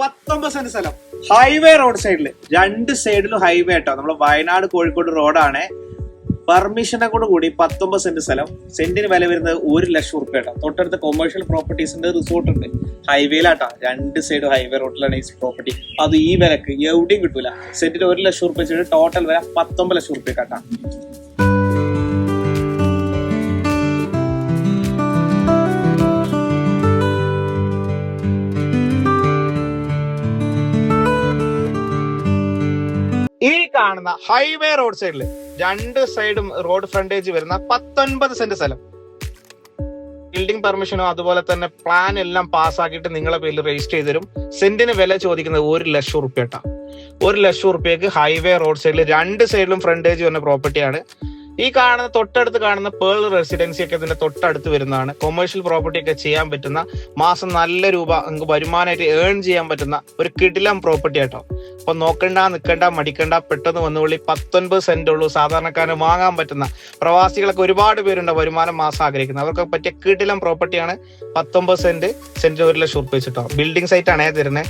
പത്തൊമ്പത് സെന്റ് സ്ഥലം. Highway road സൈഡിൽ രണ്ട് സൈഡിലും ഹൈവേ ആട്ടോ നമ്മൾ വയനാട് കോഴിക്കോട് റോഡാണ്. പെർമിഷനെ കൂടെ കൂടി പത്തൊമ്പത് സെന്റ് സ്ഥലം. സെന്റിന് വില വരുന്നത് ഒരു ലക്ഷം റുപ്യ കേട്ടോ. തൊട്ടടുത്ത് കൊമേഴ്ഷ്യൽ പ്രോപ്പർട്ടീസിന്റെ റിസോർട്ട് ഉണ്ട്. ഹൈവേയിലാട്ടോ രണ്ട് സൈഡ് ഹൈവേ റോഡിലാണ് ഈ പ്രോപ്പർട്ടി അത് ഈ വിലക്ക് എവിടെയും കിട്ടൂല. സെന്റിന് ഒരു ലക്ഷം റുപ്യ വെച്ചിട്ട് ടോട്ടൽ വില പത്തൊമ്പത് ലക്ഷം റുപ്യ കേട്ടാ. ഈ കാണുന്ന ഹൈവേ റോഡ് സൈഡിൽ രണ്ട് സൈഡും റോഡ് ഫ്രണ്ടേജ് വരുന്ന പത്തൊൻപത് സെന്റ് സ്ഥലം. ബിൽഡിംഗ് പെർമിഷനോ അതുപോലെ തന്നെ പ്ലാൻ എല്ലാം പാസ്സാക്കിയിട്ട് നിങ്ങളെ പേരിൽ രജിസ്റ്റർ ചെയ്ത് തരും. സെന്റിന് വില ചോദിക്കുന്നത് ഒരു ലക്ഷം റുപ്യട്ടാ ഒരു ലക്ഷം റുപ്യക്ക് ഹൈവേ റോഡ് സൈഡിൽ രണ്ട് സൈഡിലും ഫ്രണ്ടേജ് വരുന്ന പ്രോപ്പർട്ടിയാണ് ഈ കാണുന്ന തൊട്ടടുത്ത് കാണുന്ന പേൾ റെസിഡൻസി ഒക്കെ ഇതിന്റെ തൊട്ടടുത്ത് വരുന്നതാണ്. കൊമേഴ്ഷ്യൽ പ്രോപ്പർട്ടി ഒക്കെ ചെയ്യാൻ പറ്റുന്ന മാസം നല്ല രൂപ നിങ്ങൾക്ക് വരുമാനമായിട്ട് ഏൺ ചെയ്യാൻ പറ്റുന്ന ഒരു കിടിലം പ്രോപ്പർട്ടി ആട്ടോ. അപ്പൊ നോക്കണ്ട നിൽക്കണ്ട മടിക്കണ്ട പെട്ടെന്ന് വന്നുകൊള്ളി പത്തൊൻപത് സെന്റ് ഉള്ളൂ. സാധാരണക്കാരന് വാങ്ങാൻ പറ്റുന്ന. പ്രവാസികളൊക്കെ ഒരുപാട് പേരുണ്ട് വരുമാനം മാസം ആഗ്രഹിക്കുന്നത്. അവർക്ക് പറ്റിയ കിടിലം പ്രോപ്പർട്ടിയാണ് പത്തൊമ്പത് സെന്റ് സെന്റ് ഒരു ലക്ഷം ഉറപ്പിച്ചിട്ടോ ബിൽഡിംഗ് സൈറ്റ് ആണേ തരുന്നത്